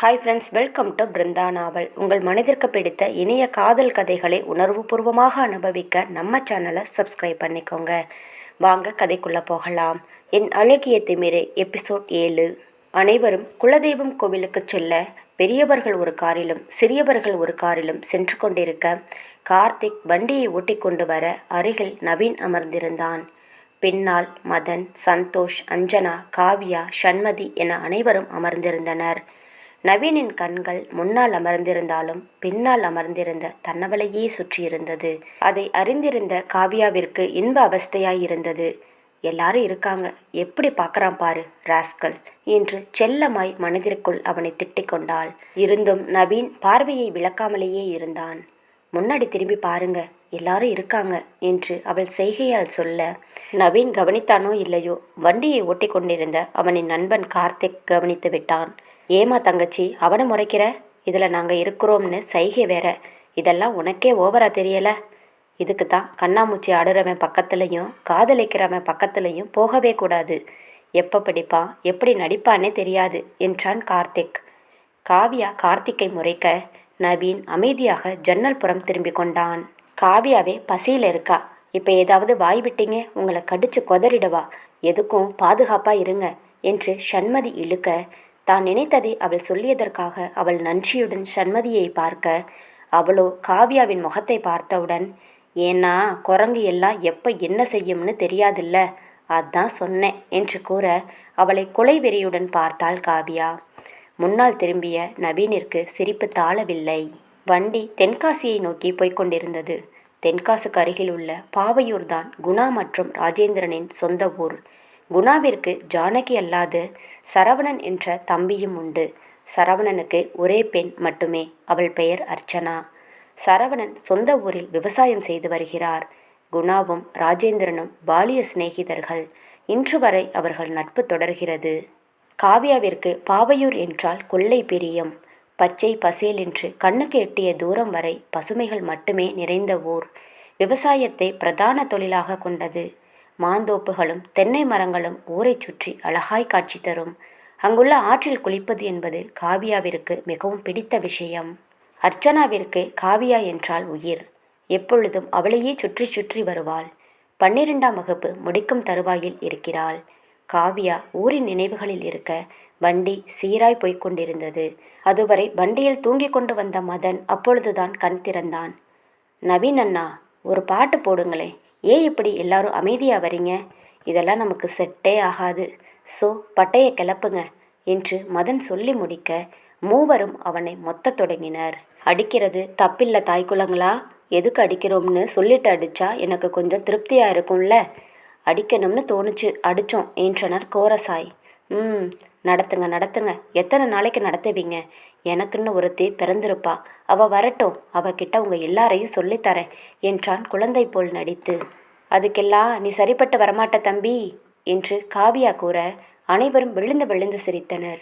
Hi friends welcome to Brindha novel உங்கள் மனதிற்கு பிடித்த இனிய காதல் கதைகளை உணர்வுபூர்வமாக அனுபவிக்க நம்ம சேனலை சப்ஸ்கிரைப் பண்ணிக்கோங்க. வாங்க கதைக்குள்ளே போகலாம். என் அழகிய திமிரே எபிசோட் ஏழு. அனைவரும் குலதெய்வம் கோவிலுக்கு செல்ல பெரியவர்கள் ஒரு காரிலும் சிறியவர்கள் ஒரு காரிலும் சென்று கொண்டிருக்க கார்த்திக் வண்டியை ஓட்டி கொண்டு வர அருகில் நவீன் அமர்ந்திருந்தான். பின்னால் மதன் சந்தோஷ் அஞ்சனா காவ்யா சண்மதி என அனைவரும் அமர்ந்திருந்தனர். நவீனின் கண்கள் முன்னால் அமர்ந்திருந்தாலும் பின்னால் அமர்ந்திருந்த தன்னவளையே சுற்றியிருந்தது. அதை அறிந்திருந்த காவியாவிற்கு இன்ப அவஸ்தையாயிருந்தது. எல்லாரும் இருக்காங்க. எப்படி பார்க்கறான் பாரு ராஸ்கல் என்று செல்லமாய் மனதிற்குள் அவனை திட்டிக் கொண்டாள். இருந்தும் நவீன் பார்வையை விளக்காமலேயே இருந்தான். முன்னாடி திரும்பி பாருங்க எல்லாரும் இருக்காங்க என்று அவள் செய்கையால் சொல்ல நவீன் கவனித்தானோ இல்லையோ வண்டியை ஓட்டி கொண்டிருந்த அவனின் நண்பன் கார்த்திக் கவனித்து விட்டான். ஏமா தங்கச்சி அவனை முறைக்கிற? இதில் நாங்கள் இருக்கிறோம்னு சைகை வேற. இதெல்லாம் உனக்கே ஓவரா தெரியலை. இதுக்கு தான் கண்ணாமூச்சி ஆடுறவன் பக்கத்துலேயும் காதலிக்கிறவன் பக்கத்துலையும் போகவே கூடாது. எப்போ படிப்பான் எப்படி நடிப்பானே தெரியாது என்றான் கார்த்திக். காவியா கார்த்திக்கை முறைக்க நவீன் அமைதியாக ஜன்னல் புறம் திரும்பி கொண்டான். காவியாவே பசியில் இருக்கா? இப்போ ஏதாவது வாய் விட்டீங்க உங்களை கடிச்சு கொதறிடவா. எதுக்கும் பாதுகாப்பாக இருங்க என்று சண்மதி இழுக்க தான் நினைத்ததை அவள் சொல்லியதற்காக அவள் நன்றியுடன் சண்மதியை பார்க்க அவளோ காவியாவின் முகத்தை பார்த்தவுடன் ஏன்னா குரங்கு எல்லாம் எப்போ என்ன செய்யும்னு தெரியாதில்ல? அதான் சொன்னேன் என்று கூற அவளை கொலை வெறியுடன் பார்த்தாள் காவியா. முன்னால் திரும்பிய நவீனிற்கு சிரிப்பு தாளவில்லை. வண்டி தென்காசியை நோக்கி போய்க்கொண்டிருந்தது தென்காசுக்கு அருகில் உள்ள பாவையூர்தான் குணா மற்றும் ராஜேந்திரனின் சொந்த ஊர். குணாவிற்கு ஜானகி அல்லாது சரவணன் என்ற தம்பியும் உண்டு. சரவணனுக்கு ஒரே பெண் மட்டுமே. அவள் பெயர் அர்ச்சனா. சரவணன் சொந்த ஊரில் விவசாயம் செய்து வருகிறார். குணாவும் ராஜேந்திரனும் பாலிய சிநேகிதர்கள். இன்று வரை அவர்கள் நட்பு தொடர்கிறது. காவியாவிற்கு பாவையூர் என்றால் கொள்ளை பிரியம். பச்சை பசேல் என்று கண்ணுக்கு எட்டிய தூரம் வரை பசுமைகள் மட்டுமே நிறைந்த ஊர். விவசாயத்தை பிரதான தொழிலாக கொண்டது. மாந்தோப்புகளும் தென்னை மரங்களும் ஊரைச் சுற்றி அழகாய் காட்சி தரும். அங்குள்ள ஆற்றில் குளிப்பது என்பது காவியாவிற்கு மிகவும் பிடித்த விஷயம். அர்ச்சனாவிற்கு காவியா என்றால் உயிர். எப்பொழுதும் அவளையே சுற்றி சுற்றி வருவாள். பன்னிரெண்டாம் வகுப்பு முடிக்கும் தருவாயில் இருக்கிறாள். காவியா ஊரின் நினைவுகளில் இருக்க வண்டி சீராய் போய்க் கொண்டிருந்தது. அதுவரை வண்டியில் தூங்கிக் கொண்டு வந்த மதன் அப்பொழுதுதான் கண் திறந்தான். நவீன் அண்ணா ஒரு பாட்டு போடுங்களே ஏன் இப்படி எல்லாரும் அமைதியாக வரீங்க? இதெல்லாம் நமக்கு செட்டே ஆகாது. ஸோ பட்டையை கிளப்புங்க என்று மதன் சொல்லி முடிக்க மூவரும் அவனை மொத்த தொடங்கினர். அடிக்கிறது தப்பில்ல தாய்க்குலங்களா? எதுக்கு அடிக்கிறோம்னு சொல்லிட்டு அடித்தா எனக்கு கொஞ்சம் திருப்தியாக இருக்கும்ல? அடிக்கணும்னு தோணுச்சு அடித்தோம் என்றனர் கோரசாய். ம் நடத்துங்க நடத்துங்க. எத்தனை நாளைக்கு நடத்துவீங்க? எனக்குன்னு ஒருத்தி பிறந்திருப்பா. அவ வரட்டும். அவகிட்ட உங்க எல்லாரையும் சொல்லித்தரேன் என்றான் குழந்தை போல் நடித்து. அதுக்கெல்லாம் நீ சரிப்பட்டு வரமாட்ட தம்பி என்று காவியா கூற அனைவரும் விழுந்து விழுந்து சிரித்தனர்.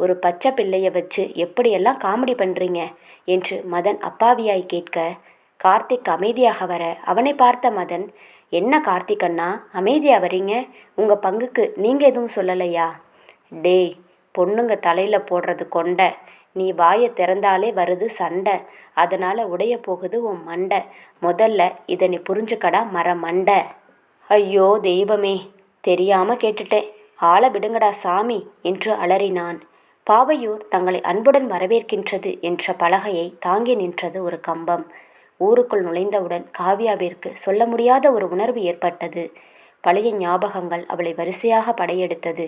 ஒரு பச்சை பிள்ளைய வச்சு எப்படியெல்லாம் காமெடி பண்றீங்க? என்று மதன் அப்பாவியாய் கேட்க கார்த்திக் அமைதியாக வர. அவனை பார்த்த மதன் என்ன கார்த்திக் அண்ணா அமைதியாக வரீங்க? உங்கள் பங்குக்கு நீங்கள் எதுவும் சொல்லலையா? டேய் பொண்ணுங்க தலையில் போடுறது கொண்ட. நீ வாயை திறந்தாலே வருது சண்டை. அதனால் உடைய போகுது உன் மண்டை. முதல்ல இதை நீ புரிஞ்சுக்கடா மர மண்டை. ஐயோ தெய்வமே தெரியாம கேட்டுட்டேன். ஆளை விடுங்கடா சாமி என்று அலறினான். பாவையூர் தங்களை அன்புடன் வரவேற்கின்றது என்ற பலகையை தாங்கி நின்றது ஒரு கம்பம். ஊருக்குள் நுழைந்தவுடன் காவியாவிற்கு சொல்ல முடியாத ஒரு உணர்வு ஏற்பட்டது. பழைய ஞாபகங்கள் அவளை வரிசையாக படையெடுத்தது.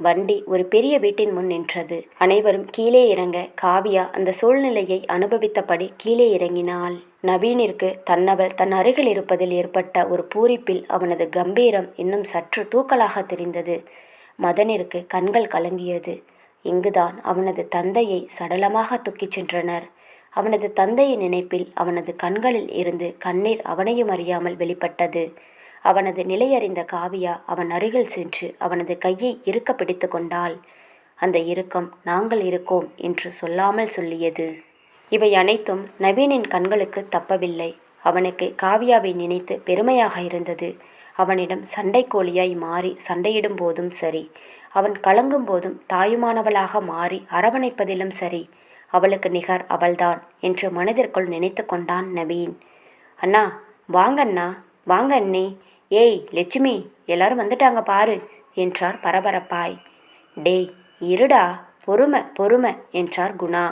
வண்டி ஒரு பெரிய வீட்டின் முன் நின்றது. அனைவரும் கீழே இறங்க காவியா அந்த சூழ்நிலையை அனுபவித்தபடி கீழே இறங்கினாள். நவீனிற்கு தன்னவள் தன் அருகில் இருப்பதில் ஏற்பட்ட ஒரு பூரிப்பில் அவனது கம்பீரம் இன்னும் சற்று தூக்கலாக தெரிந்தது. மதனிற்கு கண்கள் கலங்கியது. இங்குதான் அவனது தந்தையை சடலமாக தூக்கிச் சென்றனர். அவனது தந்தையின் நினைப்பில் அவனது கண்களில் இருந்து கண்ணீர் அவனையும் அறியாமல் வெளிப்பட்டது. அவனது நிலையறிந்த காவியா அவன் அருகில் சென்று அவனது கையை இறுக்க பிடித்து கொண்டாள். அந்த இறுக்கம் நாங்கள் இருக்கோம் என்று சொல்லாமல் சொல்லியது. இவை அனைத்தும் நவீனின் கண்களுக்கு தப்பவில்லை. அவனுக்கு காவியாவை நினைத்து பெருமையாக இருந்தது. அவனிடம் சண்டைக்கோழியாய் மாறி சண்டையிடும் போதும் சரி. அவன் கலங்கும் போதும் தாயுமானவளாக மாறி அரவணைப்பதிலும் சரி. அவளுக்கு நிகர் அவள்தான் என்று மனதிற்குள் நினைத்து கொண்டான் நவீன். அண்ணா வாங்க அண்ணா வாங்க அண்ணி. ஏய் லட்சுமி எல்லாரும் வந்துட்டாங்க பாரு என்றார் பரபரப்பாய். டேய் இருடா பொறுமை பொறுமை என்றார் குணா.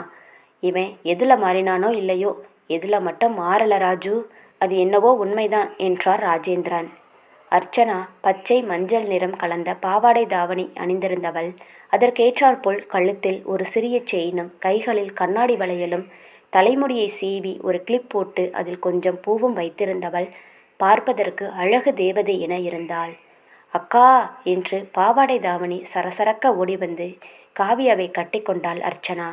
இவன் எதில் மாறினானோ இல்லையோ எதில் மட்டும் மாறல ராஜு அது என்னவோ உண்மைதான் என்றார் ராஜேந்திரன். அர்ச்சனா பச்சை மஞ்சள் நிறம் கலந்த பாவாடை தாவணி அணிந்திருந்தவள் அதற்கேற்றாற்போல் கழுத்தில் ஒரு சிறிய செயினும் கைகளில் கண்ணாடி வளையலும் தலைமுடியை சீவி ஒரு கிளிப் போட்டு அதில் கொஞ்சம் பூவும் வைத்திருந்தவள் பார்ப்பதற்கு அழகு தேவதை என இருந்தாள். அக்கா என்று பாவாடை தாவணி சரசரக்க ஓடி வந்து காவியாவை கட்டிக்கொண்டாள் அர்ச்சனா.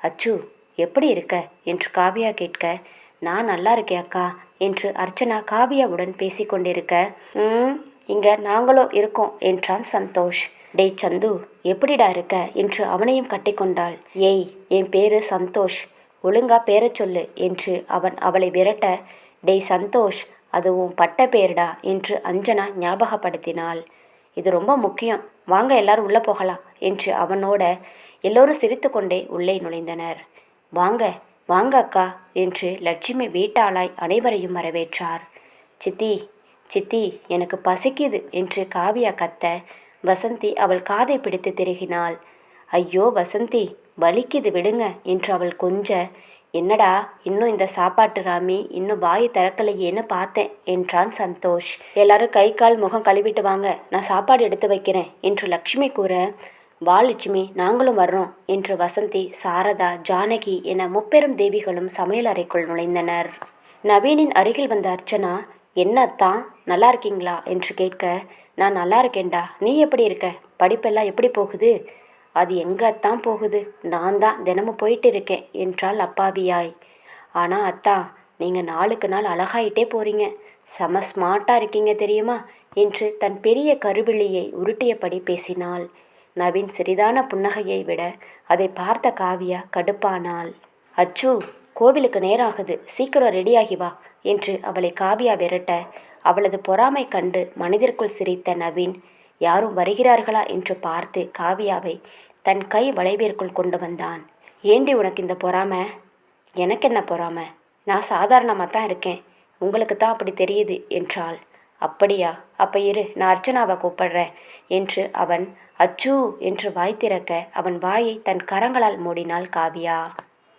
அச்சு எப்படி இருக்க? என்று காவியா கேட்க நான் நல்லா இருக்கேன் அக்கா என்று அர்ச்சனா காவியாவுடன் பேசிக்கொண்டிருக்க ம் இங்க நாங்களும் இருக்கோம் என்றான் சந்தோஷ். டேய் சந்து எப்படிடா இருக்க? என்று அவனையும் கட்டிக்கொண்டாள் ஏய் என் பேரு சந்தோஷ். ஒழுங்கா பேரச் சொல்லு என்று அவன் அவளை விரட்ட டேய் சந்தோஷ் அது உன் பட்ட பேருடா என்று அஞ்சனா ஞாபகப்படுத்தினாள். இது ரொம்ப முக்கியம். வாங்க எல்லாரும் உள்ளே போகலாம் என்று அவனோட எல்லோரும் சிரித்துக்கொண்டே உள்ளே நுழைந்தனர். வாங்க வாங்க அக்கா என்று லட்சுமி வீட்டாளாய் அனைவரையும் வரவேற்றார். சித்தி சித்தி எனக்கு பசிக்குது என்று காவியா கத்த வசந்தி அவள் காதை பிடித்து திருகினாள். ஐயோ வசந்தி வலிக்குது விடுங்க என்று அவள் கொஞ்ச என்னடா இன்னும் இந்த சாப்பாட்டு ராமி இன்னும் வாயை திறக்கலையேன்னு பார்த்தேன் என்றான் சந்தோஷ். எல்லாரும் கை கால் முகம் கழுவிட்டு வாங்க நான் சாப்பாடு எடுத்து வைக்கிறேன் என்று லக்ஷ்மி கூற வா லட்சுமி நாங்களும் வர்றோம் என்று வசந்தி சாரதா ஜானகி என முப்பெரும் தேவிகளும் சமையல் அறைக்குள் நுழைந்தனர். நவீனின் அருகில் வந்த அர்ச்சனா என்னத்தான் நல்லா இருக்கீங்களா? என்று கேட்க நான் நல்லா இருக்கேன்டா நீ எப்படி இருக்க? படிப்பெல்லாம் எப்படி போகுது? அது எங்கத்தான் போகுது? நான் தான் தினமும் போயிட்டு இருக்கேன் என்றாள் அப்பாவியாய். ஆனால் அத்தா நீங்கள் நாளுக்கு நாள் அழகாயிட்டே போறீங்க. செம ஸ்மார்ட்டாக இருக்கீங்க தெரியுமா? என்று தன் பெரிய கருவிழியை உருட்டியபடி பேசினாள். நவீன் சிறிதான புன்னகையை விட அதை பார்த்த காவியா கடுப்பானாள். அச்சு கோவிலுக்கு நேராகுது. சீக்கிரம் ரெடியாகி வா என்று அவளை காவியா விரட்ட அவளது பொறாமை கண்டு மனதிற்குள் சிரித்த நவீன் யாரும் வருகிறார்களா? என்று பார்த்து காவியாவை தன் கை வளைவிற்குள் கொண்டு வந்தான். ஏண்டி உனக்கு இந்த பொறாமை? எனக்கு என்ன பொறாமை? நான் சாதாரணமாக தான் இருக்கேன். உங்களுக்கு தான் அப்படி தெரியுது என்றாள். அப்படியா? அப்ப இரு நான் அர்ச்சனாவை கூப்பிடுறேன் என்று அவன் அச்சூ என்று வாய் திறக்க அவன் வாயை தன் கரங்களால் மூடினாள் காவியா.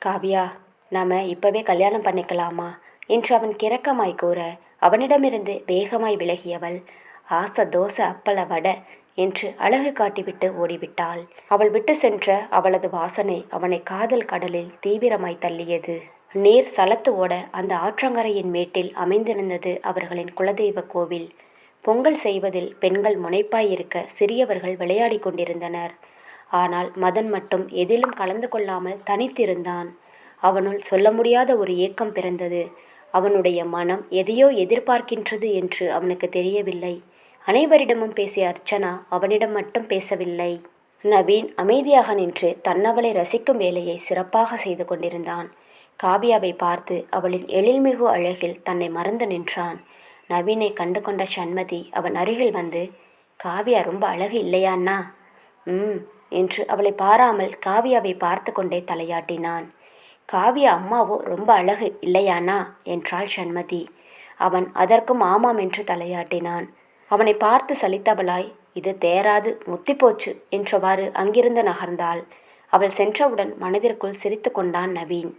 காவியா நாம் இப்பவே கல்யாணம் பண்ணிக்கலாமா? என்று அவன் கிறக்கமாய் கூற அவனிடமிருந்து வேகமாய் விலகியவள். ஆச தோசை அப்பள வட என்று அழகு காட்டிவிட்டு ஓடிவிட்டாள். அவள் விட்டு சென்ற அவளது வாசனை அவனை காதல் கடலில் தீவிரமாய் தள்ளியது. நீர் சலத்து ஓட அந்த ஆற்றங்கரையின் மேட்டில் அமைந்திருந்தது அவர்களின் குலதெய்வ கோவில். பொங்கல் செய்வதில் பெண்கள் முனைப்பாய் இருக்க சிறியவர்கள் விளையாடி கொண்டிருந்தனர். ஆனால் மதன் மட்டும் எதிலும் கலந்து கொள்ளாமல் தனித்திருந்தான். அவனுள் சொல்ல முடியாத ஒரு ஏக்கம் பிறந்தது. அவனுடைய மனம் எதையோ எதிர்பார்க்கின்றது என்று அவனுக்கு தெரியவில்லை. அனைவரிடமும் பேசிய அர்ச்சனா அவனிடம் மட்டும் பேசவில்லை. நவீன் அமைதியாக நின்று தன்னவளை ரசிக்கும் வேலையை சிறப்பாக செய்து கொண்டிருந்தான். காவியாவை பார்த்து அவளின் எழில்மிகு அழகில் தன்னை மறந்து நின்றான். நவீனை கண்டு கொண்ட சண்மதி அவன் அருகில் வந்து காவியா ரொம்ப அழகு இல்லையாண்ணா ம் என்று அவளை பாராமல் காவியாவை பார்த்து கொண்டே தலையாட்டினான். காவியா அம்மாவோ ரொம்ப அழகு இல்லையானா என்றாள் சண்மதி. அவன் அதற்கும் ஆமாம் என்று தலையாட்டினான். அவனை பார்த்து சலித்தவளாய் இது தேராது முத்திப்போச்சு என்றவாறு அங்கிருந்து நகர்ந்தாள். அவள் சென்றவுடன் மனதிற்குள் சிரித்து கொண்டான் நவீன்.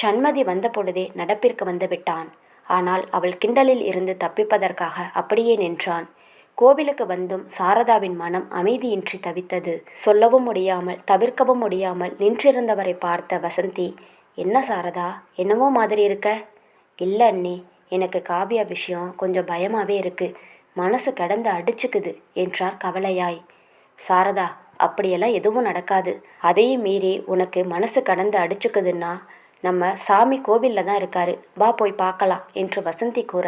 சண்மதி வந்தபொழுதே நடப்பிற்கு வந்துவிட்டான் ஆனால் அவள் கிண்டலில் இருந்து தப்பிப்பதற்காக அப்படியே நின்றான். கோவிலுக்கு வந்தும் சாரதாவின் மனம் அமைதியின்றி தவித்தது. சொல்லவும் முடியாமல் தவிர்க்கவும் முடியாமல் நின்றிருந்தவரை பார்த்த வசந்தி என்ன சாரதா என்னமோ மாதிரி இருக்க? இல்லை அண்ணி எனக்கு காவியா விஷயம் கொஞ்சம் பயமாகவே இருக்குது மனசு கடந்து அடிச்சுக்குது என்றார் கவலையாய். சாரதா அப்படியெல்லாம் எதுவும் நடக்காது. அதையும் மீறி உனக்கு மனசு கடந்து அடிச்சுக்குதுன்னா நம்ம சாமி கோவிலில் தான் இருக்காரு. வா போய் பார்க்கலாம் என்று வசந்தி கூற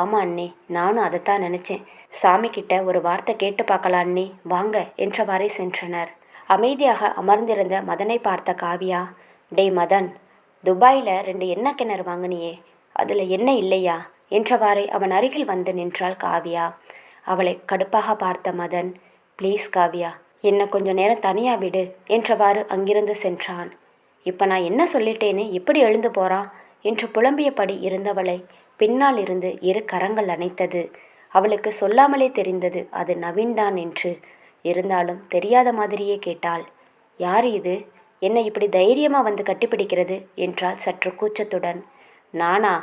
ஆமாம் அண்ணி நானும் அதைத்தான் நினச்சேன். சாமி கிட்ட ஒரு வார்த்தை கேட்டு பார்க்கலாம் அண்ணி வாங்க என்றவாறே சென்றனர். அமைதியாக அமர்ந்திருந்த மதனை பார்த்த காவியா டேய் மதன் துபாயில் ரெண்டு எண்ணெய் கிணறு வாங்கினியே அதில் எண்ணெய் இல்லையா? என்றவாறே அவன் அருகில் வந்து நின்றாள் காவியா. அவளை கடுப்பாக பார்த்த மதன் ப்ளீஸ் காவியா என்னை கொஞ்ச நேரம் தனியாக விடு என்றவாறு அங்கிருந்து சென்றான். இப்போ நான் என்ன சொல்லிட்டேன்னு இப்படி எழுந்து போகிறான் என்று புலம்பியபடி இருந்தவளை பின்னால் இருந்து இரு கரங்கள் அணைத்தது. அவளுக்கு சொல்லாமலே தெரிந்தது அது நவீன்தான் என்று. இருந்தாலும் தெரியாத மாதிரியே கேட்டாள். யார் இது? என்னை இப்படி தைரியமாக வந்து கட்டிப்பிடிக்கிறது? என்றாள் சற்று கூச்சத்துடன். நானா?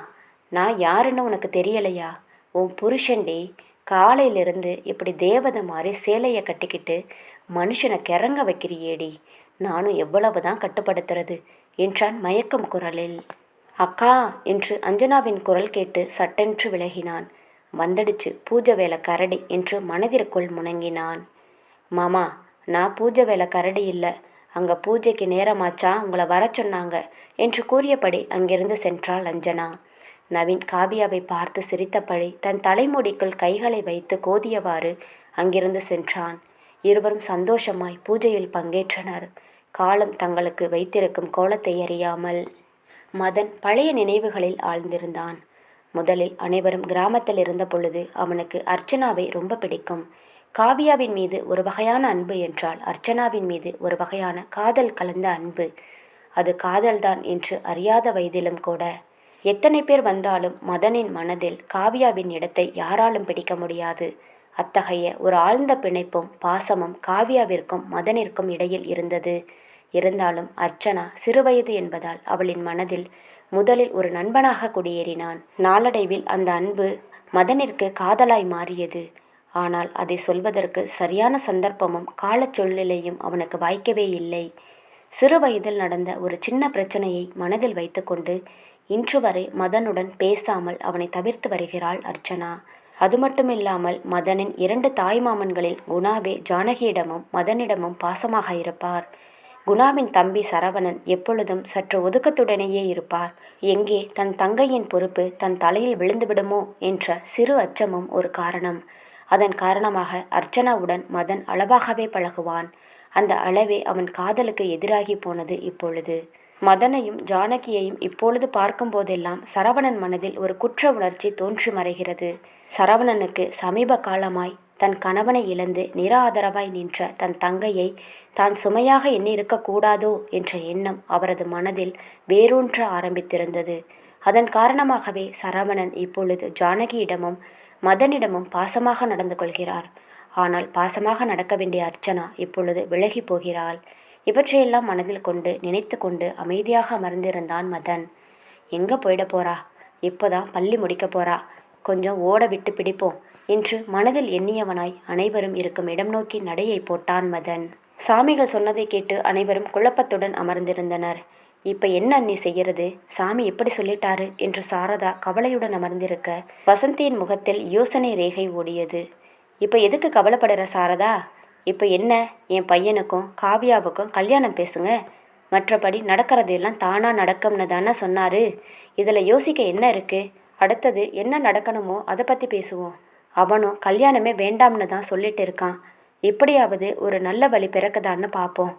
நான் யாருன்னு உனக்கு தெரியலையா? உன் புருஷன்டி காலையிலிருந்து இப்படி தேவதை மாதிரி சேலையை கட்டிக்கிட்டு மனுஷனை கிறங்க வைக்கிறியேடி. நானும் எவ்வளவு தான் கட்டுப்படுத்துறது? என்றான் மயக்கம் குரலில். அக்கா என்று அஞ்சனாவின் குரல் கேட்டு சட்டென்று விலகினான். வந்துடுச்சு பூஜை வேலை கரடி என்று மனதிற்குள் முணங்கினான். மாமா நான் பூஜை வேலை கரடி இல்லை. அங்கே பூஜைக்கு நேரமாச்சா? உங்களை வர சொன்னாங்க. என்று கூறியபடி அங்கிருந்து சென்றாள் அஞ்சனா. நவீன் காவியாவை பார்த்து சிரித்தபடி தன் தலைமுடிக்குள் கைகளை வைத்து கோதியவாறு அங்கிருந்து சென்றான். இருவரும் சந்தோஷமாய் பூஜையில் பங்கேற்றனர். காலம் தங்களுக்கு வைத்திருக்கும் கோலத்தை அறியாமல் மதன் பழைய நினைவுகளில் ஆழ்ந்திருந்தான். முதலில் அனைவரும் கிராமத்தில் இருந்த பொழுது அவனுக்கு அர்ச்சனாவை ரொம்ப பிடிக்கும். காவியாவின் மீது ஒரு வகையான அன்பு என்றால் அர்ச்சனாவின் மீது ஒரு வகையான காதல் கலந்த அன்பு. அது காதல்தான் என்று அறியாத வயதிலும் கூட எத்தனை பேர் வந்தாலும் மதனின் மனதில் காவியாவின் இடத்தை யாராலும் பிடிக்க முடியாது. அத்தகைய ஒரு ஆழ்ந்த பிணைப்பும் பாசமும் காவியாவிற்கும் மதனிற்கும் இடையில் இருந்தது. இருந்தாலும் அர்ச்சனா சிறுவயது என்பதால் அவளின் மனதில் முதலில் ஒரு நண்பனாக குடியேறினான். நாளடைவில் அந்த அன்பு மதனிற்கு காதலாய் மாறியது. ஆனால் அதை சொல்வதற்கு சரியான சந்தர்ப்பமும் காலச் சூழ்நிலையும் அவனுக்கு வாய்க்கவே இல்லை. சிறு வயதில் நடந்த ஒரு சின்ன பிரச்சனையை மனதில் வைத்துக்கொண்டு இன்று வரை மதனுடன் பேசாமல் அவனை தவிர்த்து வருகிறாள் அர்ச்சனா. அது மட்டுமில்லாமல் மதனின் இரண்டு தாய்மாமன்களில் குணாவே ஜானகியிடமும் மதனிடமும் பாசமாக இருப்பார். குணாவின் தம்பி சரவணன் எப்பொழுதும் சற்று ஒதுக்கத்துடனேயே இருப்பார். எங்கே தன் தங்கையின் பொறுப்பு தன் தலையில் விழுந்துவிடுமோ என்ற சிறு அச்சமும் ஒரு காரணம். அதன் காரணமாக அர்ச்சனாவுடன் மதன் அளவாகவே பழகுவான். அந்த அளவே அவன் காதலுக்கு எதிராகி போனது இப்பொழுது. மதனையும் ஜானகியையும் இப்பொழுது பார்க்கும் போதெல்லாம் சரவணன் மனதில் ஒரு குற்ற உணர்ச்சி தோன்றி மறைகிறது. சரவணனுக்கு சமீப காலமாய் தன் கணவனை இழந்து நிராதரவாய் நின்ற தன் தங்கையை தான் சுமையாக எண்ணி இருக்கக்கூடாதோ என்ற எண்ணம் அவரது மனதில் வேரூன்ற ஆரம்பித்திருந்தது. அதன் காரணமாகவே சரவணன் இப்பொழுது ஜானகியிடமும் மதனிடமும் பாசமாக நடந்து கொள்கிறார். ஆனால் பாசமாக நடக்க வேண்டிய அர்ச்சனா இப்பொழுது விலகி போகிறாள். இவற்றையெல்லாம் மனதில் கொண்டு நினைத்து கொண்டு அமைதியாக அமர்ந்திருந்தான் மதன். எங்கே போயிட போறா? இப்போதான் பள்ளி முடிக்க போறா. கொஞ்சம் ஓட விட்டு பிடிப்போம் என்று மனதில் எண்ணியவனாய் அனைவரும் இருக்கும் இடம் நோக்கி நடையை போட்டான் மதன். சாமிகள் சொன்னதை கேட்டு அனைவரும் குழப்பத்துடன் அமர்ந்திருந்தனர். இப்ப என்ன அண்ணி செய்யறது? சாமி எப்படி சொல்லிட்டாரு? என்று சாரதா கவலையுடன் அமர்ந்திருக்க வசந்தியின் முகத்தில் யோசனை ரேகை ஓடியது. இப்ப எதுக்கு கவலைப்படுற சாரதா? இப்போ என்ன? என் பையனுக்கும் காவியாவுக்கும் கல்யாணம் பேசுங்க. மற்றபடி நடக்கிறதெல்லாம் தானாக நடக்கும்னு தானே சொன்னாரு. இதில் யோசிக்க என்ன இருக்கு? அடுத்தது என்ன நடக்கணுமோ அதை பற்றி பேசுவோம். அவனும் கல்யாணமே வேண்டாம்னு தான் சொல்லிட்டு இருக்கான். எப்படியாவது ஒரு நல்ல வழி பிறக்குதான்னு பார்ப்போம்.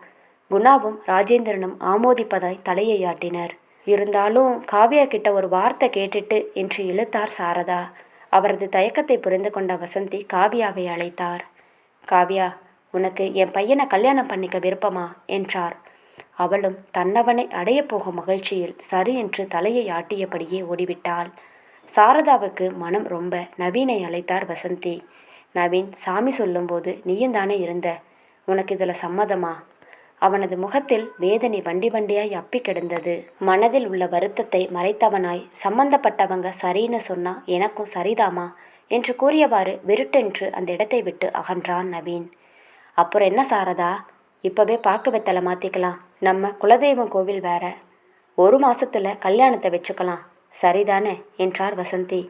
குணாவும் ராஜேந்திரனும் ஆமோதிப்பதாய் தலையை ஆட்டினர். இருந்தாலும் காவியா கிட்ட ஒரு வார்த்தை கேட்டுட்டு என்று இழுத்தார் சாரதா. அவரது தயக்கத்தை புரிந்து கொண்ட வசந்தி காவியாவை அழைத்தார். காவியா உனக்கு என் பையனை கல்யாணம் பண்ணிக்க விருப்பமா? என்றார். அவளும் தன்னவனை அடையப் போகும் மகிழ்ச்சியில் சரி என்று தலையை ஆட்டியபடியே ஓடிவிட்டாள். சாரதாவுக்கு மனம் ரொம்ப நவீனை அழைத்தார் வசந்தி. நவீன் சாமி சொல்லும்போது நீயும் தானே இருந்த? உனக்கு இதில் சம்மதமா? அவனது முகத்தில் வேதனை வண்டி வண்டியாய் அப்பி கிடந்தது. மனதில் உள்ள வருத்தத்தை மறைத்தவனாய் சம்பந்தப்பட்டவங்க சரின்னு சொன்னா எனக்கும் சரிதாமா? என்று கூறியவாறு விருட்டென்று அந்த இடத்தை விட்டு அகன்றான் நவீன். அப்புறம் என்ன சாரதா? இப்போவே பாக்கு வெத்தலை மாற்றிக்கலாம் நம்ம குலதெய்வம் கோவில் வேற. ஒரு மாதத்தில் கல்யாணத்தை வச்சுக்கலாம். சரிதானே? என்றார் வசந்தி.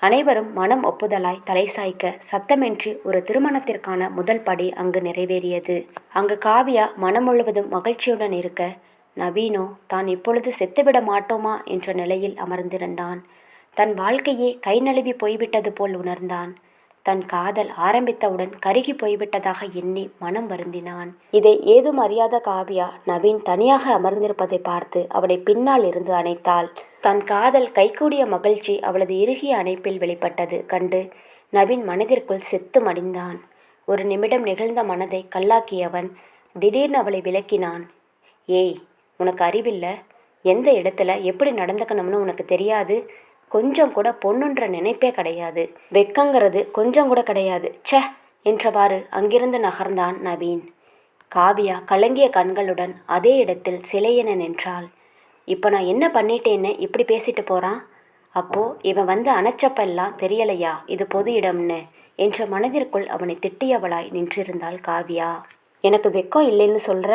அனைவரும் மனம் ஒப்புதலாய் தலை சாய்க்க சத்தமின்றி ஒரு திருமணத்திற்கான முதல் படி அங்கு நிறைவேறியது. அங்கு காவியா மனம் முழுவதும் மகிழ்ச்சியுடன் இருக்க நவீனோ தான் இப்பொழுது செத்துவிட மாட்டோமா என்ற நிலையில் அமர்ந்திருந்தான். தன் வாழ்க்கையே கை நழுவி போய்விட்டது போல் உணர்ந்தான். தன் காதல் ஆரம்பித்தவுடன் கருகி போய்விட்டதாக எண்ணி மனம் வருந்தினான். இதை ஏதும் அறியாத காவியா நவீன் தனியாக அமர்ந்திருப்பதை பார்த்து அவனை பின்னால் இருந்து அணைத்தாள். தன் காதல் கைகூடிய மகிழ்ச்சி அவளது இறுகிய அணைப்பில் வெளிப்பட்டது கண்டு நவீன் மனதிற்குள் செத்து மடிந்தான். ஒரு நிமிடம் நிகழ்ந்த மனதை கல்லாக்கியவன் திடீர்னு அவளை விளக்கினான். ஏய் உனக்கு அறிவில்லை? எந்த இடத்துல? எப்படி நடந்துக்கணும்னு உனக்கு தெரியாது? கொஞ்சம் கூட பொண்ணுன்ற நினைப்பே கிடையாது. வெக்கங்கிறது கொஞ்சம் கூட கிடையாது. ச்சே! என்றவாறு அங்கிருந்து நகர்ந்தான் நவீன். காவியா கலங்கிய கண்களுடன் அதே இடத்தில் சிலையென நின்றாள். இப்போ நான் என்ன பண்ணிட்டேன்னு இப்படி பேசிட்டு போகிறான் அப்போது இவன் வந்து அணைச்சப்பெல்லாம் தெரியலையா? இது பொது இடம்னு என்ற மனதிற்குள் அவனை திட்டியவளாய் நின்றிருந்தாள் காவியா. எனக்கு வெக்கம் இல்லைன்னு சொல்கிற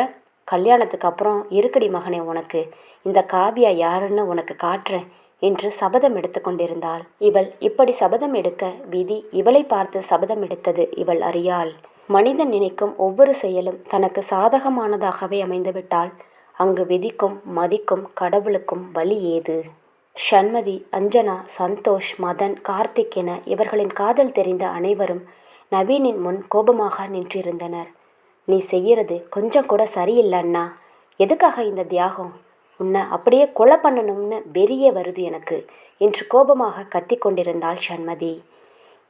கல்யாணத்துக்கு அப்புறம் இருக்குடி மகனே உனக்கு. இந்த காவியா யாருன்னு உனக்கு காட்டுறேன். என்று சபதம் எடுத்து கொண்டிருந்தாள். இவள் இப்படி சபதம் எடுக்க விதி இவளை பார்த்து சபதம் எடுத்தது இவள் அறியாள். மனிதன் நினைக்கும் ஒவ்வொரு செயலும் தனக்கு சாதகமானதாகவே அமைந்துவிட்டால் அங்கு விதிக்கும் மதிக்கும் கடவுளுக்கும் வழி ஏது? ஷண்மதி அஞ்சனா சந்தோஷ் மதன் கார்த்திக் என இவர்களின் காதல் தெரிந்த அனைவரும் நவீனின் முன் கோபமாக நின்றிருந்தனர். நீ செய்யறது கொஞ்சம் கூட சரியில்லை அண்ணா. எதுக்காக இந்த தியாகம்? உன்னை அப்படியே கொலை பண்ணணும்னு வெறியே வருது எனக்கு என்று கோபமாக கத்தி கொண்டிருந்தாள் சண்மதி.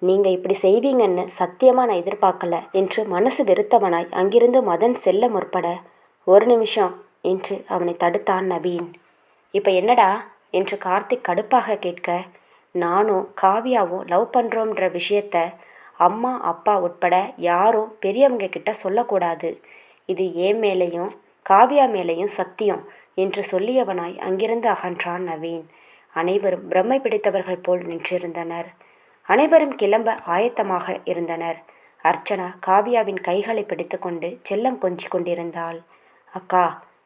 நீங்கள் இப்படி செய்வீங்கன்னு சத்தியமாக நான் எதிர்பார்க்கல என்று மனசு வெறுத்தவனாய் அங்கிருந்து மதன் செல்ல முற்பட ஒரு நிமிஷம் என்று அவனை தடுத்தான் நவீன். இப்போ என்னடா? என்று கார்த்திக் கடுப்பாக கேட்க நானும் காவியாவும் லவ் பண்ணுறோன்ற விஷயத்த அம்மா அப்பா உட்பட யாரும் பெரியவங்க கிட்ட சொல்லக்கூடாது. இது ஏன் மேலேயும் காவியா மேலேயும் சத்தியம். என்று சொல்லியவனாய் அங்கிருந்து அகன்றான் நவீன். அனைவரும் பிரம்மை பிடித்தவர்கள் போல் நின்றிருந்தனர். அனைவரும் கிளம்ப ஆயத்தமாக இருந்தனர். அர்ச்சனா காவியாவின் கைகளை பிடித்துக்கொண்டு செல்லம் கொஞ்சி கொண்டிருந்தாள். அக்கா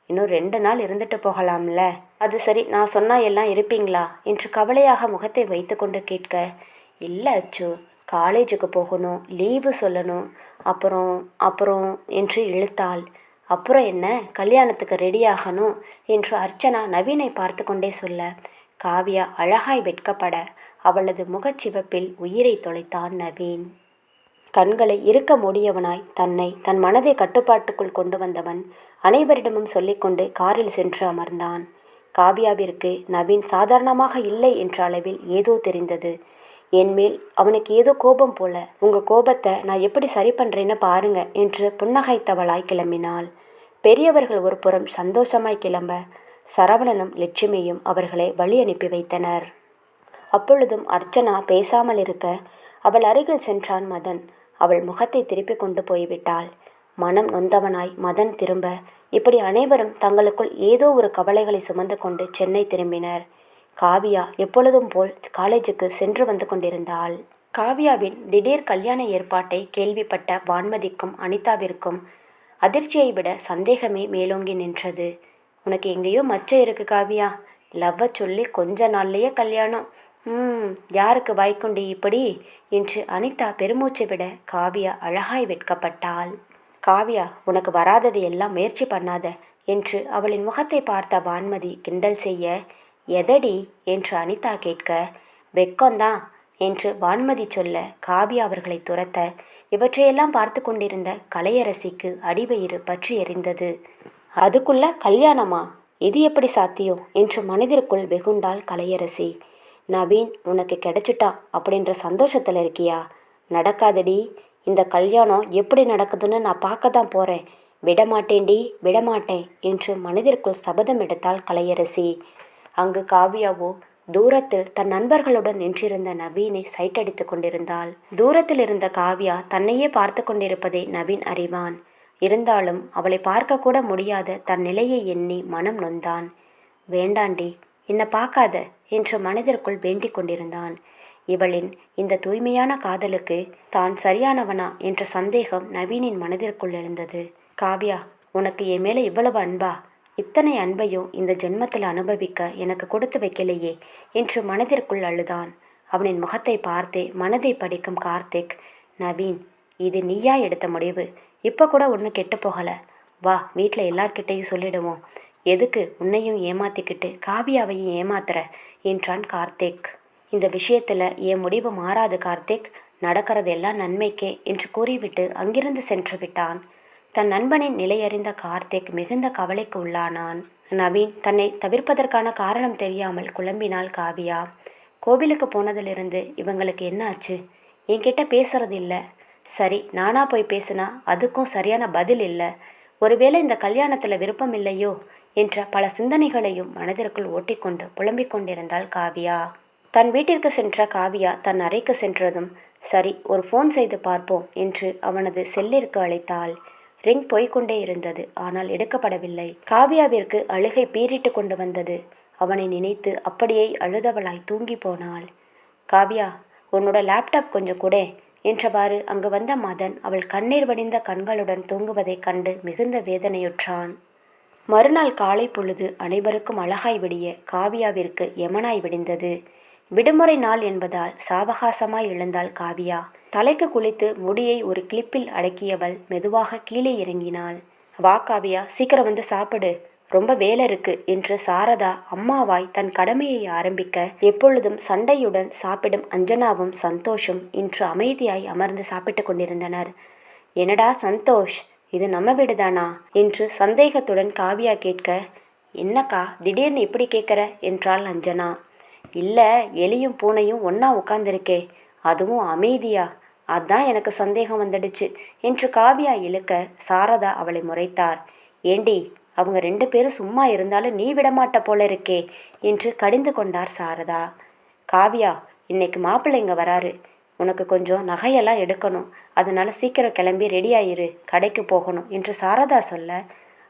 இன்னும் ரெண்டு நாள் இருந்துட்டு போகலாம்ல? அது சரி நான் சொன்னா எல்லாம் இருப்பீங்களா? என்று கவலையாக முகத்தை வைத்துக்கொண்டு கேட்க இல்லை அச்சு காலேஜுக்கு போகணும் லீவு சொல்லணும் அப்புறம் அப்புறம் என்று இழுத்தாள். அப்புறம் என்ன? கல்யாணத்துக்கு ரெடியாகணும் என்று அர்ச்சனா நவீனை பார்த்து கொண்டே சொல்ல காவியா அழகாய் வெட்கப்பட. அவளது முகச்சிவப்பில் உயிரை தொலைத்தான் நவீன். கண்களை இருக்க முடியவனாய் தன்னை தன் மனதை கட்டுப்பாட்டுக்குள் கொண்டு வந்தவன் அனைவரிடமும் சொல்லிக்கொண்டு காரில் சென்று அமர்ந்தான். காவியாவிற்கு நவீன் சாதாரணமாக இல்லை என்ற அளவில் ஏதோ தெரிந்தது. என்மேல் அவனுக்கு ஏதோ கோபம் போல. உங்க கோபத்தை நான் எப்படி சரி பண்றேன்னு பாருங்க என்று புன்னகைத்தவளாய் கிளம்பினாள். பெரியவர்கள் ஒரு புறம் சந்தோஷமாய் கிளம்ப சரவணனும் லட்சுமியும் அவர்களை வழி அனுப்பி வைத்தனர். அப்பொழுதும் அர்ச்சனா பேசாமல் இருக்க அவள் அருகில் சென்றான் மதன். அவள் முகத்தை திருப்பி கொண்டு போய்விட்டாள். மனம் நொந்தவனாய் மதன் திரும்ப இப்படி அனைவரும் தங்களுக்குள் ஏதோ ஒரு கவலைகளை சுமந்து கொண்டு சென்னை திரும்பினர். காவியா எப்பொழுதும் போல் காலேஜுக்கு சென்று வந்து கொண்டிருந்தாள். காவியாவின் திடீர் கல்யாண ஏற்பாட்டை கேள்விப்பட்ட வான்மதிக்கும் அனிதாவிற்கும் அதிர்ச்சியை விட சந்தேகமே மேலோங்கி நின்றது. உனக்கு எங்கேயோ மச்சம் இருக்கு காவியா. லவ்வை சொல்லி கொஞ்ச நாள்லையே கல்யாணம். ம் யாருக்கு வாய்க்குண்டி இப்படி? என்று அனிதா பெருமூச்சு விட காவியா அழகாய் வெட்கப்பட்டாள். காவியா உனக்கு வராதது எல்லாம் முயற்சி பண்ணாத என்று அவளின் முகத்தை பார்த்த வான்மதி கிண்டல் செய்ய எதடி? என்று அனிதா கேட்க வெக்கம்தான் என்று வான்மதி சொல்ல காவியா அவர்களை துரத்த இவற்றையெல்லாம் பார்த்து கொண்டிருந்த கலையரசிக்கு அடிவயிறு பற்றி எறிந்தது அதுக்குள்ள கல்யாணமா? இது எப்படி சாத்தியம் என்று மனதிற்குள் வெகுண்டாள் கலையரசி. நவீன் உனக்கு கிடைச்சிட்டான் அப்படின்ற சந்தோஷத்தில் இருக்கியா? நடக்காதடி. இந்த கல்யாணம் எப்படி நடக்குதுன்னு நான் பார்க்க தான் போகிறேன் விடமாட்டேன்டி விடமாட்டேன் என்று மனதிற்குள் சபதம் எடுத்தாள் கலையரசி. அங்கு காவியாவோ தூரத்தில் தன் நண்பர்களுடன் நின்றிருந்த நவீனை சைட்டடித்து கொண்டிருந்தாள். தூரத்தில் இருந்த காவ்யா தன்னையே பார்த்து கொண்டிருப்பதை நவீன் அறிவான். இருந்தாலும் அவளை பார்க்கக்கூட முடியாத தன் நிலையை எண்ணி மனம் நொந்தான். வேண்டாண்டி என்னை பார்க்காத என்று மனதிற்குள் வேண்டிக் கொண்டிருந்தான். இவளின் இந்த தூய்மையான காதலுக்கு தான் சரியானவனா? என்ற சந்தேகம் நவீனின் மனதிற்குள் எழுந்தது. காவ்யா உனக்கு என் மேலே இவ்வளவு அன்பா? இத்தனை அன்பையும் இந்த ஜென்மத்தில் அனுபவிக்க எனக்கு கொடுத்து வைக்கலையே என்று மனதிற்குள் அழுதான். அவனின் முகத்தை பார்த்தே மனதை படிக்கும் கார்த்திக் நவீன் இது நீயா எடுத்த முடிவு? இப்போ கூட ஒன்று கெட்டு போகலை. வா வீட்டில் எல்லார்கிட்டையும் சொல்லிடுவோம். எதுக்கு உன்னையும் ஏமாத்திக்கிட்டு காவியாவையும் ஏமாத்துற? என்றான் கார்த்திக். இந்த விஷயத்தில் என் முடிவு மாறாது கார்த்திக். நடக்கிறதெல்லாம் நன்மைக்கே என்று கூறிவிட்டு அங்கிருந்து சென்று விட்டான். தன் நண்பனின் நிலையறிந்த கார்த்திக் மிகுந்த கவலைக்கு உள்ளானான். நவீன் தன்னை தவிர்ப்பதற்கான காரணம் தெரியாமல் குழம்பினாள் காவியா. கோவிலுக்கு போனதிலிருந்து இவங்களுக்கு என்ன ஆச்சு? என்கிட்ட பேசுறது இல்லை. சரி நானா போய் பேசுனா அதுக்கும் சரியான பதில் இல்லை. ஒருவேளை இந்த கல்யாணத்தில் விருப்பம் இல்லையோ என்ற பல சிந்தனைகளையும் மனதிற்குள் ஓட்டிக்கொண்டு புலம்பிக் கொண்டிருந்தாள் காவியா. தன் வீட்டிற்கு சென்ற காவியா தன் அறைக்கு சென்றதும் சரி ஒரு ஃபோன் செய்து பார்ப்போம் என்று அவனது செல்லிற்கு அழைத்தாள். ரிங் போய்க்கொண்டே இருந்தது. ஆனால் எடுக்கப்படவில்லை. காவியாவிற்கு அழுகை பீறிட்டு கொண்டு வந்தது. அவனை நினைத்து அப்படியே அழுதவளாய் தூங்கி போனாள். காவியா உன்னோட லேப்டாப் கொஞ்சம் கொடே என்றவாறு அங்கு வந்த மதன் அவள் கண்ணீர் வடிந்த கண்களுடன் தூங்குவதைக் கண்டு மிகுந்த வேதனையுற்றான். மறுநாள் காலை பொழுது அனைவருக்கும் அழகாய் விடிய காவியாவிற்கு யமனாய் விடிந்தது. விடுமுறை நாள் என்பதால் சாவகாசமாய் எழுந்தாள் காவியா. தலைக்கு குளித்து முடியை ஒரு கிளிப்பில் அடக்கியவள் மெதுவாக கீழே இறங்கினாள். வா காவியா சீக்கிரம் வந்து சாப்பிடு. ரொம்ப வேலை இருக்கு என்று சாரதா அம்மாவாய் தன் கடமையை ஆரம்பிக்க எப்பொழுதும் சண்டையுடன் சாப்பிடும் அஞ்சனாவும் சந்தோஷும் இன்று அமைதியாய் அமர்ந்து சாப்பிட்டு கொண்டிருந்தனர். என்னடா சந்தோஷ் இது நம்ம வீடுதானா? என்று சந்தேகத்துடன் காவியா கேட்க என்னக்கா திடீர்னு இப்படி கேட்குற? என்றாள் அஞ்சனா. இல்லை எலியும் பூனையும் ஒன்றா உட்காந்துருக்கே அதுவும் அமைதியா? அதான் எனக்கு சந்தேகம் வந்துடுச்சு என்று காவியா இழுக்க சாரதா அவளை முறைத்தார். ஏண்டி அவங்க ரெண்டு பேரும் சும்மா இருந்தாலும் நீ விடமாட்ட போல இருக்கே என்று கடிந்து கொண்டார் சாரதா. காவியா இன்னைக்கு மாப்பிள்ளை இங்கே வராரு. உனக்கு கொஞ்சம் நகையெல்லாம் எடுக்கணும். அதனால சீக்கிரம் கிளம்பி ரெடி கடைக்கு போகணும் என்று சாரதா சொல்ல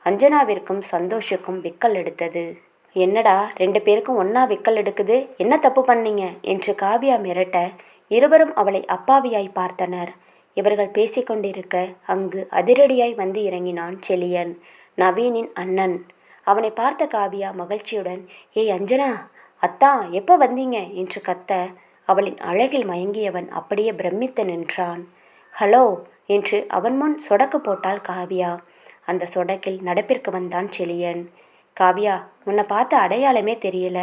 அஞ்சனாவிற்கும் சந்தோஷுக்கும் விக்கல் எடுத்தது. என்னடா ரெண்டு பேருக்கும் ஒன்றா விக்கல் எடுக்குது? என்ன தப்பு பண்ணீங்க? என்று காவியா மிரட்ட இருவரும் அவளை அப்பாவியாய் பார்த்தனர். இவர்கள் பேசிக்கொண்டிருக்க அங்கு அதிரடியாய் வந்து இறங்கினான் செலியன் நவீனின் அண்ணன். அவனை பார்த்த காவியா மகிழ்ச்சியுடன் ஏய் அஞ்சனா அத்தா எப்போ வந்தீங்க? என்று கத்த அவளின் அழகில் மயங்கியவன் அப்படியே பிரமித்து நின்றான். ஹலோ என்று அவன் முன் சொடக்கு போட்டாள் காவியா. அந்த சொடக்கில் நடப்பிற்கு வந்தான் செலியன் காவியா உன்னை பார்த்து அடையாளமே தெரியல.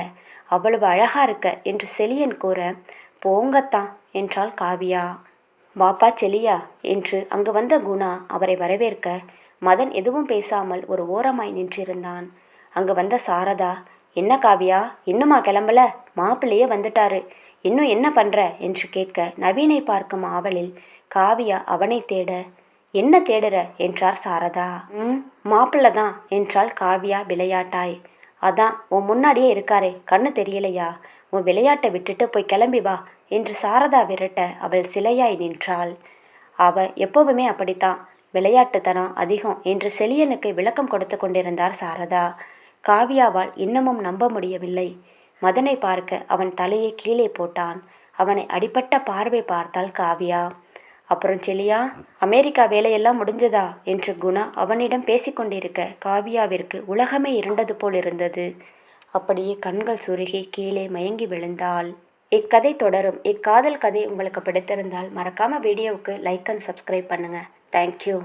அவ்வளவு அழகா இருக்க என்று செலியன் கூற போங்கத்தான் என்றாள் காவியா. வாப்பா செலியா என்று அங்கு வந்த குணா அவரை வரவேற்க மதன் எதுவும் பேசாமல் ஒரு ஓரமாய் நின்றிருந்தான். அங்கு வந்த சாரதா என்ன காவியா இன்னுமா கிளம்பல? மாப்பிள்ளையே வந்துட்டாரு. இன்னும் என்ன பண்ற? என்று கேட்க நவீனை பார்க்கும் ஆவலில் காவியா அவனை தேட என்ன தேடுற? என்றார் சாரதா. ம் மாப்பிள்ளை தான் என்றாள் காவியா விளையாட்டாய். அதான் உன் முன்னாடியே இருக்காரே கண்ணு தெரியலையா? உன் விளையாட்டை விட்டுட்டு போய் கிளம்பி வா என்று சாரதா விரட்ட அவள் சிலையாய் நின்றாள். அவ எப்போவுமே அப்படித்தான். விளையாட்டுத்தனம் அதிகம் என்று செலியனுக்கு விளக்கம் கொடுத்து கொண்டிருந்தார் சாரதா. காவியாவால் இன்னமும் நம்ப முடியவில்லை. மதனை பார்க்க அவன் தலையை கீழே போட்டான். அவனை அடிப்பட்ட பார்வை பார்த்தாள் காவியா. அப்புறம் செலியா அமெரிக்கா வேலையெல்லாம் முடிஞ்சதா? என்று குணா அவனிடம் பேசிக்கொண்டிருக்க காவியாவிற்கு உலகமே இருண்டது போல் இருந்தது. அப்படியே கண்கள் சுருகி கீழே மயங்கி விழுந்தாள். இக்கதை தொடரும். இக்காதல் கதை உங்களுக்கு பிடித்திருந்தால் மறக்காமல் வீடியோவுக்கு லைக் அண்ட் சப்ஸ்கிரைப் பண்ணுங்கள் தேங்க்யூ